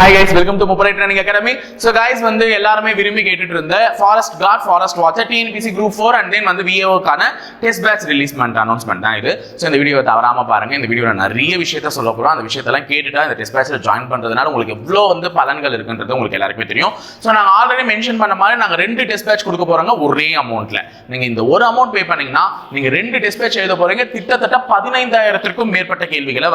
Hi guys welcome to முப்பரை training academy so guys வந்து எல்லாருமே விரும்பி கேட்டுட்டு இருந்த forest guard forest watcher TNPSC group four and then வந்து விஏஓக்கான டெஸ்ட் பேட்ச் ரிலீஸ் பண்ணிட்டு அனௌன்ஸ்மெண்ட் தான் இது. ஸோ இந்த வீடியோ தவறாமல் பாருங்க. இந்த வீடியோவில் நிறைய விஷயத்த சொல்ல போகிறோம் அந்த விஷயத்தெல்லாம் கேட்டுட்டு இந்த டெஸ்ட் பேட்சில் ஜாயின் பண்ணுறதுனால உங்களுக்கு எவ்வளோ வந்து பலன்கள் இருக்குன்றது உங்களுக்கு எல்லாருக்குமே தெரியும். ஸோ நாங்கள் ஆல்ரெடி மென்ஷன் பண்ண மாதிரி நாங்கள் ரெண்டு டெஸ்ட் பேட்ச் கொடுக்க போகிறோங்க ஒரே அமௌண்ட்டில் நீங்கள் இந்த ஒரு அமௌண்ட் பே பண்ணீங்கன்னா நீங்கள் ரெண்டு டெஸ்ட் பேட்ச் எழுத போகிறீங்க கிட்டத்தட்ட பதினைந்தாயிரத்திற்கும் மேற்பட்ட கேள்விகளை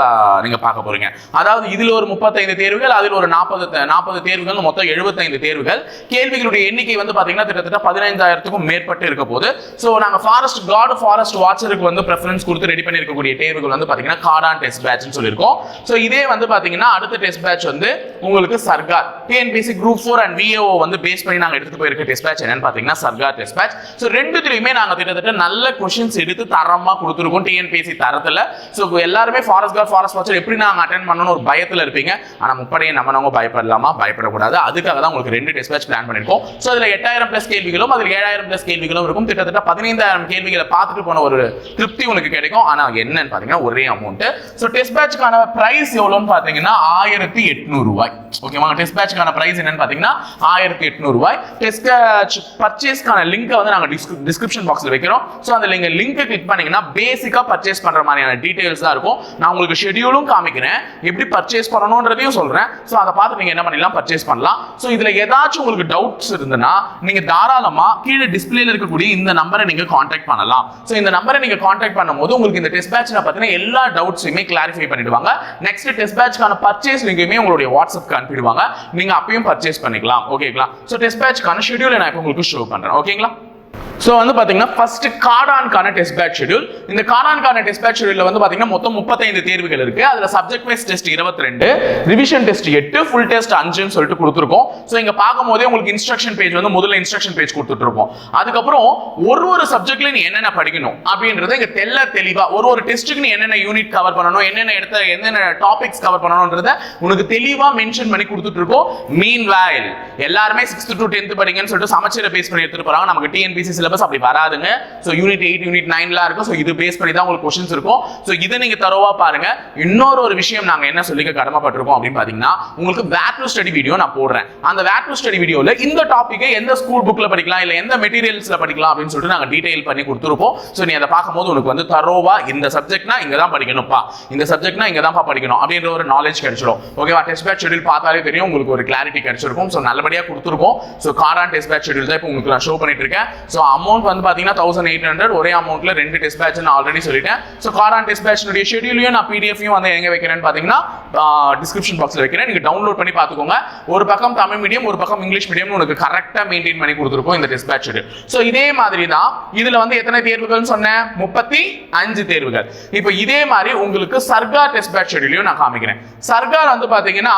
நீங்கள் பார்க்க போறீங்க. அதாவது இதில் ஒரு முப்பத்தைந்து தேர்வுகள் அதில் ஒரு நாற்பது நாற்பது தேர்வுகள் மொத்தம் எழுபத்தைந்து தேர்வுகள். கேள்விகளுடைய எண்ணிக்கை வந்து பார்த்தீங்கன்னா கிட்டத்தட்ட பதினைந்தாயிரத்துக்கும் மேற்பட்டு இருக்க போது ஸோ நாங்கள் ஃபாரஸ்ட் காடு ஃபாரஸ்ட் வாட்சருக்கு வந்து ப்ரெஃபரன்ஸ் கொடுத்து ரெடி பண்ணியிருக்கக்கூடிய தேர்வுகள் வந்து பார்த்தீங்கன்னா காடான் டெஸ்ட் பேட்ச்னு சொல்லியிருக்கோம். ஸோ இதே வந்து பார்த்தீங்கன்னா அடுத்த டெஸ்ட் பேட்ச் வந்து உங்களுக்கு Sarkar TNPSC group four and VAO வந்து பேஸ் பண்ணி நாங்கள் எடுத்துகிட்டு போயிருக்க டெஸ்ட் பேட்ச் என்னன்னு பார்த்தீங்கன்னா சர்கார் டெஸ்ட் பேட்ச் ஸோ ரெண்டுத்துலையுமே நாங்கள் கிட்டத்தட்ட நல்ல கொஷின்ஸ் எடுத்து தரமாக கொடுத்துருக்கோம் டிஎன்பிசி தரத்தில். ஸோ எல்லாருமே ஃபாரஸ்ட் கார்டு ஃபாரஸ்ட் வாட்சர் எப்படி நாங்கள் அட்டன் பண்ணணும் ஒரு பயத்தில் இருப்பீங்க. ஆனால் முப்படையை நம்மனவங்க பயப்படலாமா? பயப்படக்கூடாது. அதுக்காக தான் உங்களுக்கு ரெண்டு டெஸ்ட் பேட்ச் பிளான் பண்ணிருக்கோம். ஸோ அதில் எட்டாயிரம் பிளஸ் கேள்விகளும் அதில் ஏழாயிரம் பிளஸ் கேள்விகளும் இருக்கும். கிட்டத்தட்ட பதினைந்தாயிரம் கேள்விகளை பார்த்துட்டு போன ஒரு திருப்தி உங்களுக்கு கிடைக்கும். ஆனா என்னன்னு பார்த்தீங்கன்னா ஒரே அமௌண்ட் ஸோ டெஸ்ட் பேட்ச்க்கான ப்ரைஸ் எவ்வளோன்னு பார்த்தீங்கன்னா ஆயிரத்தி எட்நூறு ரூபாய். ஓகேவா டெஸ்ட் பேட்ச்க்கான ப்ரைஸ் என்னன்னு பார்த்தீங்கன்னா ஆயிரத்தி எட்நூறு ரூபாய். டெஸ்ட் பேட்ச் பர்ச்சேஸ்க்கான லிங்கை வந்து நாங்கள் டிஸ்கிரிப்ஷன் பாக்ஸில் வைக்கிறோம். ஸோ அந்த லிங்க் லிங்க்கை கிளிக் பண்ணீங்கன்னா பேசிக்காக பர்ச்சேஸ் பண்ணுற மாதிரியான டீட்டெயில்ஸ் தான் இருக்கும். நான் உங்களுக்கு ஷெடியூலும் காமிக்கிறேன். எப்படி பர்ச்சேஸ் பண்ணணுன்றதையும் சொல்கிறேன் ஸோ அதை பார்த்து நீங்க என்ன பண்ணிடலாம் பர்ச்சேஸ் பண்ணலாம். ஸோ இதுல ஏதாச்சும் உங்களுக்கு டவுட்ஸ் இருந்ததுன்னா நீங்க தாராளமா கீழே டிஸ்பிளேல இருக்கக்கூடிய இந்த நம்பரை நீங்க காண்டாக்ட் பண்ணலாம். ஸோ இந்த நம்பரை நீங்க காண்டாக்ட் பண்ணும்போது உங்களுக்கு இந்த டெஸ்ட் பேட்ச்ல பார்த்தீங்கன்னா எல்லா டவுட்ஸையுமே கிளாரிஃபை பண்ணிடுவாங்க. நெக்ஸ்ட் டெஸ்ட் பேட்ச்க்கான பர்ச்சேஸ் லிங்கையுமே உங்களுடைய வாட்ஸ்அப்க்கு அனுப்பிடுவாங்க. நீங்க அப்பயும் பர்ச்சேஸ் பண்ணிக்கலாம். ஓகேங்களா ஸோ டெஸ்ட் பேட்ச்க்கான ஷெடியூல் நான் இப்போ உங்களுக்கு ஷோ பண்றேன். ஓகேங்களா ஸோ வந்து பார்த்தீங்கன்னா ஃபர்ஸ்ட் காடான்கான டெஸ்ட் பேட்ச் ஷெடியூல் இந்த காடான்கான டெஸ்ட் பேட்ச் ஷெடியூலில் வந்து பார்த்தீங்கன்னா மொத்தம் முப்பத்தைந்து தேர்வுகள் இருக்கு. அதுல சப்ஜெக்ட் வைஸ் டெஸ்ட் இருபத்தி ரெண்டு ரிவிஷன் டெஸ்ட் எட்டு ஃபுல் டெஸ்ட் அஞ்சுன்னு சொல்லிட்டு கொடுத்துருக்கோம். ஸோ இங்க பார்க்கும் போதே உங்களுக்கு இன்ஸ்ட்ரக்ஷன் பேஜ் வந்து முதல்ல இன்ஸ்ட்ரக்ஷன் பேஜ் கொடுத்துட்டு அதுக்கப்புறம் ஒரு ஒரு சப்ஜெக்ட்ல நீ என்னென்ன படிக்கணும் அப்படின்றது இங்கே தெல்ல தெளிவா ஒரு ஒரு டெஸ்ட்டுக்கு நீ என்னென்ன யூனிட் கவர் பண்ணணும் என்னென்ன இடத்துல என்னென்ன டாபிக்ஸ் கவர் பண்ணணும்ன்றத உனக்கு தெளிவாக மென்ஷன் பண்ணி கொடுத்துட்டு இருக்கோம் மீன் வாயில் எல்லாருமே சிக்ஸ்த் டு டென்த் படிங்கன்னு சொல்லிட்டு சமச்சீரை பேஸ் பண்ணி எடுத்துட்டு போறாங்க. நமக்கு டிஎன்பிசி சிலபஸ் அப்படி வராதுங்க. ஸோ யூனிட் எயிட் யூனிட் நைன்லாம் இருக்கும். ஸோ இது பேஸ் பண்ணி தான் உங்களுக்கு கொஸ்டின்ஸ் இருக்கும். ஸோ இதை நீங்கள் தரோவா பாருங்க. இன்னொரு ஒரு விஷயம் நாங்கள் என்ன சொல்லிக்க கடமைப்பட்டிருக்கோம் அப்படின்னு பார்த்தீங்கன்னா உங்களுக்கு வேட் டு ஸ்டடி வீடியோ நான் போடுறேன். அந்த வேட் டு ஸ்டடி வீடியோவில் இந்த டாப்பிக்கை எந்த ஸ்கூல் புக்கில் படிக்கலாம் இல்லை எந்த மெட்டீரியல்ஸில் படிக்கலாம் அப்படின்னு சொல்லிட்டு நாங்கள் டீடைல் பண்ணி கொடுத்துருப்போம் ஸோ நீ அதை பார்க்கும்போது உனக்கு வந்து தரோவா இந்த சப்ஜெக்ட்னா இங்கே தான் படிக்கணும்ப்பா. இந்த சப்ஜெக்ட்னா இங்கே தான்ப்பா படிக்கணும் அப்படின்ற ஒரு நாலேஜ் கிடைச்சிடும். ஓகேவா டெஸ்ட் பேட்ச் ஷெடியூல் பார்த்தாலே தெரியும். உங்களுக்கு ஒரு கிளாரிட்டி கிடைச்சிருக்கும். ஸோ நல்லபடியாக கொடுத்துருக்கோம். ஸோ காரான் டெஸ்ட் பேட் ஷெடியூல் தான் இப்போ உங்களுக்கு நான் ஷோ பண்ணிட்டு இருக்கேன். ஸோ அமௌண்ட் வந்து பார்த்தீங்கன்னா தௌசண்ட் எயிட் ஹண்ட்ரட் ஒரே அமௌண்ட்ல ரெண்டு டெஸ்ட் நான் ஆல்ரெடி சொல்லிட்டேன். ஸோ காரான் டெஸ்ட் பேட்ச்னுடைய ஷெடியூலையும் நான் பிடிஎஃப்யும் வந்து எங்கே வைக்கிறேன்னு பார்த்தீங்கன்னா டிஸ்கிரிப்ஷன் பாக்ஸில் வைக்கிறேன். நீங்கள் டவுன்லோட் பண்ணி பார்த்துக்கோங்க ஒரு பக்கம் தமிழ் மீடியம் ஒரு பக்கம் இங்கிலீஷ் மீடியம் உனக்கு கரெக்டாக மெயின்டைன் பண்ணி கொடுத்துருக்கோம் இந்த டெஸ்ட் ஸோ இதே மாதிரி தான் இதில் வந்து எத்தனை தேர்வுகள்னு சொன்னேன்? முப்பத்தி அஞ்சு தேர்வுகள். இப்போ இதே மாதிரி உங்களுக்கு சர்கார் டெஸ்ட் பேட்ச் ஷெடியூலையும் நான் காமிக்கிறேன். சர்கார் வந்து பார்த்தீங்கன்னா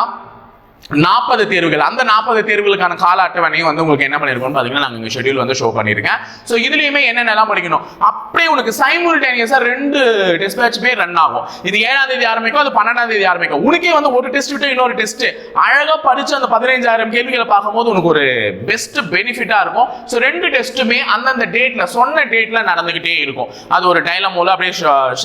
நாற்பது தேர்வுகள். அந்த நாற்பது தேர்வுகளுக்கான கால அட்டவணையும் வந்து உங்களுக்கு என்ன பண்ணிருக்கோம் பார்த்தீங்கன்னா நாங்கள் இங்கே ஷெட்யூல் வந்து ஷோ பண்ணியிருக்கேன். ஸோ இதுலையுமே என்னென்னலாம் படிக்கணும்? அப்படியே உனக்கு சைமுல்டேனியஸாக ரெண்டு டெஸ்ட் பேட்ச்மே ரன் ஆகும். இது ஏழாம் தேதி ஆரம்பிக்கும் அது பன்னெண்டாம் தேதி ஆரம்பிக்கும். உனக்கே வந்து ஒரு டெஸ்ட் விட்டு இன்னொரு டெஸ்ட் அழகாக படிச்சு அந்த பதினைஞ்சாயிரம் கேள்விகளை பார்க்கும்போது உனக்கு ஒரு பெஸ்ட் பெனிஃபிட்டாக இருக்கும். ஸோ ரெண்டு டெஸ்ட்டுமே அந்தந்த டேட்ல சொன்ன டேட்ல நடந்துகிட்டே இருக்கும். அது ஒரு டைலமோல அப்படியே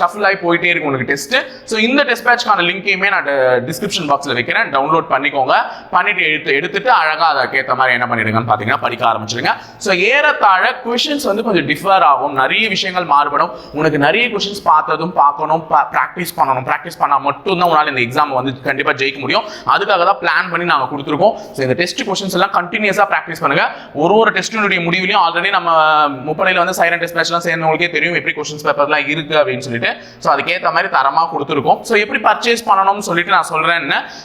ஷஃபில் ஆகி போயிட்டே இருக்கும் உனக்கு டெஸ்ட் ஸோ இந்த டெஸ்ட் பேட்ச்க்கான லிங்கையுமே நான் uh, டிஸ்கிரிப்ஷன் பாக்ஸில் வைக்கிறேன். டவுன்லோட் பண்ணிக்கோங்க. பண்ணிட்டு எடுத்து எடுத்துட்டு அழகா அதுக்கேற்ற மாதிரி என்ன பண்ணிடுங்கன்னு பாத்தீங்கன்னா படிக்க ஆரம்பிச்சிருங்க ஸோ ஏறத்தாழ கொஷின்ஸ் வந்து கொஞ்சம் டிஃபர் ஆகும். நிறைய விஷயங்கள் மாறுபடும். உனக்கு நிறைய கொஷின்ஸ் பார்த்ததும் பார்க்கணும் ப்ராக்டிஸ் பண்ணணும். ப்ராக்டிஸ் பண்ணா மட்டும்தான் உன்னால இந்த எக்ஸாம் வந்து கண்டிப்பா ஜெயிக்க முடியும். அதுக்காக தான் பிளான் பண்ணி நாங்கள் கொடுத்துருக்கோம். ஸோ இந்த டெஸ்ட் கொஷின்ஸ் எல்லாம் கண்டினியூஸா ப்ராக்டிஸ் பண்ணுங்க. ஒரு ஒரு டெஸ்டினுடைய முடிவுலையும் ஆல்ரெடி நம்ம முப்படையில் வந்து சைலண்ட் டெஸ்ட் பேட்ச்லாம் சேர்ந்தவங்களுக்கே தெரியும். எப்படி கொஷின்ஸ் பேப்பர்லாம் இருக்கு அப்படின்னு சொல்லிட்டு. ஸோ அதுக்கேற்ற மாதிரி தரமா கொடுத்துருக்கோம். ஸோ எப்படி பர்ச்சேஸ் பண்ணணும்னு சொல்லிட்டு நான் சொல்றேன்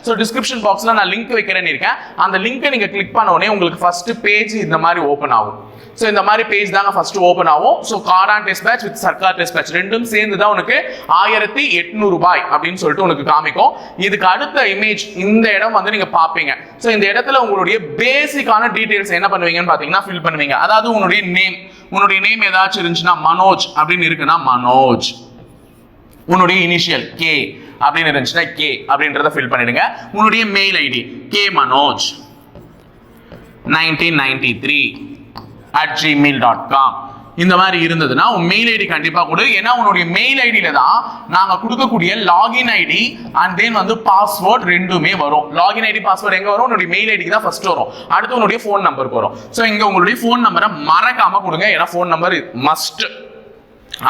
ஸோ டிஸ்கிரிப்ஷன் பாக்ஸில் நான் லிங்க் லிங்க் வைக்கிறேன்னு இருக்கேன் அந்த லிங்கை நீங்கள் கிளிக் பண்ண உடனே உங்களுக்கு ஃபர்ஸ்ட் பேஜ் இந்த மாதிரி ஓப்பன் ஆகும். ஸோ இந்த மாதிரி பேஜ் தாங்க ஃபர்ஸ்ட் ஓப்பன் ஆகும். So காரான் test batch with Sarkar test batch ரெண்டும் சேர்ந்து தான் உனக்கு ஆயிரத்தி எட்நூறு ரூபாய் அப்படின்னு சொல்லிட்டு உனக்கு காமிக்கும். இதுக்கு அடுத்த இமேஜ் இந்த இடம் வந்து நீங்கள் பார்ப்பீங்க. ஸோ இந்த இடத்துல உங்களுடைய பேசிக்கான டீட்டெயில்ஸ் என்ன பண்ணுவீங்கன்னு பார்த்தீங்கன்னா ஃபில் பண்ணுவீங்க. அதாவது உன்னுடைய நேம் உன்னுடைய நேம் ஏதாச்சும் இருந்துச்சுன்னா மனோஜ் அப்படின்னு இருக்குன்னா மனோஜ் உன்னுடைய இனிஷியல் கே அப்படின்னு இருந்துச்சுன்னா கே அப்படின்றத ஃபில் பண்ணிடுங்க. உன்னுடைய mail ID K Manoj nineteen ninety three at Gmail dot com இந்த மாதிரி இருந்ததுன்னா உன் மெயில் ஐடி கண்டிப்பா கொடு. ஏன்னா உன்னுடைய மெயில் ஐடியில தான் நாங்க கொடுக்கக்கூடிய லாகின் ஐடி அண்ட் தென் வந்து பாஸ்வேர்ட் ரெண்டுமே வரும். லாகின் ஐடி பாஸ்வேர்ட் எங்க வரும்? உன்னுடைய மெயில் ஐடிக்கு தான் ஃபர்ஸ்ட் வரும். அடுத்து உன்னுடைய ஃபோன் நம்பருக்கு வரும். ஸோ இங்க உங்களுடைய ஃபோன் நம்பரை மறக்காம கொடுங்க. ஏன்னா ஃபோன் நம்பர் மஸ்ட்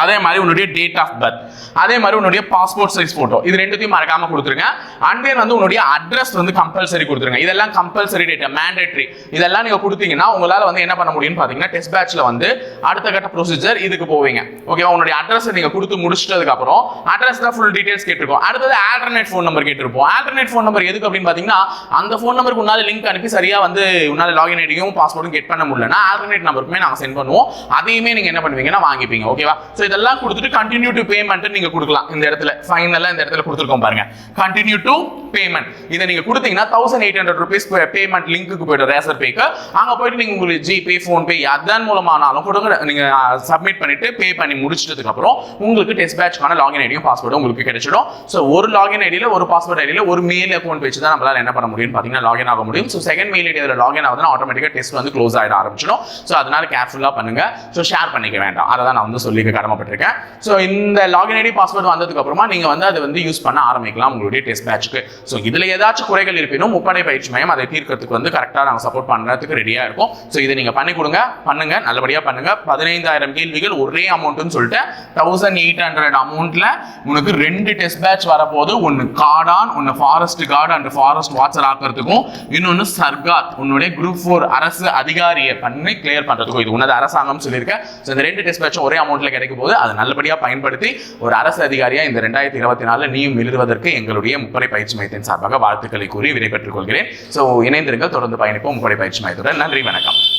அதே மாதிரி உன்னுடைய டேட் ஆஃப் பர்த் அதே மாதிரி உன்னுடைய பாஸ்போர்ட் சைஸ் போட்டோ இது ரெண்டுத்தையும் மறக்காம கொடுத்துருங்க. அண்ட் தென் வந்து உன்னுடைய அட்ரஸ் வந்து கம்பல்சரி கொடுத்துருங்க. இதெல்லாம் கம்பல்சரி டேட்டா மேண்டேட்ரி இதெல்லாம் நீங்க கொடுத்தீங்கன்னா உங்களால வந்து என்ன பண்ண முடியும்னு பாத்தீங்கன்னா டெஸ்ட் பேட்ச்ல வந்து அடுத்த கட்ட ப்ரொசீஜர் இதுக்கு போவீங்க. ஓகேவா உன்னுடைய அட்ரஸ் நீங்க கொடுத்து முடிச்சிட்டதுக்கு அப்புறம் அட்ரஸ் தான் ஃபுல் டீடைல்ஸ் கேட்டிருக்கோம். அடுத்தது ஆல்டர்னேட் ஃபோன் நம்பர் கேட்டிருப்போம். ஆல்டர்னேட் ஃபோன் நம்பர் எதுக்கு அப்படின்னு பாத்தீங்கன்னா அந்த ஃபோன் நம்பருக்கு உன்னால லிங்க் அனுப்பி சரியா வந்து உன்னால லாகின் ஐடியும் பாஸ்போர்ட்டும் கெட் பண்ண முடியலன்னா ஆல்டர்னேட் நம்பருக்குமே நாங்க சென்ட் பண்ணுவோம். அதையுமே நீங்க என்ன பண்ணுவீங்கன்னா வாங்கிப்பீங்க. ஓகேவா ஸோ இதெல்லாம் கொடுத்துட்டு கண்டினியூ டு பேமெண்ட் நீங்க கொடுக்கலாம். இந்த இடத்துல ஃபைனலாக இந்த இடத்துல கொடுத்துருக்கோம் பாருங்க. கண்டினியூ டு பேமெண்ட் இதை நீங்க கொடுத்தீங்கன்னா thousand eight hundred rupees payment link போய்டும் ரேசர் பேக்கு அங்க போயிட்டு நீங்க உங்களுக்கு ஜிபே ஃபோன்பே அதன் மூலமானாலும் கொடுங்க நீங்க சப்மிட் பண்ணிட்டு பே பண்ணி முடிச்சிட்டதுக்கு அப்புறம் உங்களுக்கு டெஸ்ட் பேட்ச்க்கான லாகின் ஐடியும் பாஸ்வேர்டும் உங்களுக்கு கிடைச்சிடும். ஸோ ஒரு லாகின் ஐடியில் ஒரு பாஸ்வேர்ட் ஐடியில் ஒரு மெயில் அக்கௌண்ட் வச்சு தான் நம்மளால என்ன பண்ண முடியும்னு பார்த்தீங்கன்னா லாகின் ஆக முடியும். ஸோ செகண்ட் மெயில் ஐடி அதில் லாகின் ஆகுதுன்னா ஆட்டோமேட்டிக்காக டெஸ்ட் வந்து க்ளோஸ் ஆகிட ஆரம்பிச்சிடும். ஸோ அதனால கேர்ஃபுல்லாக பண்ணுங்க. ஸோ ஷேர் பண்ணிக்க வேண்டாம். அதை தான் நான் வந்து சொல்லிக்க கடமைப்பட்டிருக்கேன் ஸோ இந்த லாகின் ஐடி பாஸ்வேர்டு வந்ததுக்கு அப்புறமா நீங்க வந்து அதை வந்து யூஸ் பண்ண ஆரம்பிக்கலாம் உங்களுடைய டெஸ்ட் பேட்ச்க்கு ஸோ இதுல ஏதாச்சும் குறைகள் இருப்பினும் முப்படை பயிற்சி மையம் அதை தீர்க்கறதுக்கு வந்து கரெக்டாக நாங்கள் சப்போர்ட் பண்றதுக்கு ரெடியா இருக்கும். ஸோ இதை நீங்க பண்ணி கொடுங்க பண்ணுங்க நல்லபடியா பண்ணுங்க. பதினைந்தாயிரம் கேள்விகள் ஒரே அமௌண்ட்னு சொல்லிட்டு தௌசண்ட் எயிட் ஹண்ட்ரட் அமௌண்ட்ல உனக்கு ரெண்டு டெஸ்ட் பேட்ச் வரப்போது ஒன்னு காடான் ஒன்னு forest guard and forest watcher ஆக்கிறதுக்கும் இன்னொன்னு சர்கார் உன்னுடைய குரூப் ஃபோர் அரசு அதிகாரியை பண்ணி கிளியர் பண்றதுக்கும். இது உன்னது அரசாங்கம் சொல்லியிருக்கேன். ஸோ இந்த ரெண்டு டெஸ்ட் பேட்சும் ஒரே அமௌண்ட்ல கிடைக்கும் போது அதை நல்லபடியா பயன்படுத்தி ஒரு அரசு அதிகாரியா இந்த ரெண்டாயிரத்தி இருபத்தி நாலில் நீயும் எழுதுவதற்கு எங்களுடைய முப்படை பயிற்சி மையத்தின் சார்பாக வாழ்த்துக்களை கூறி விடைபெற்றுக் கொள்கிறேன். ஸோ இணைந்திருங்கள் தொடர்ந்து பயணிப்போம். முப்படை பயிற்சி மையத்துடன் நன்றி வணக்கம்.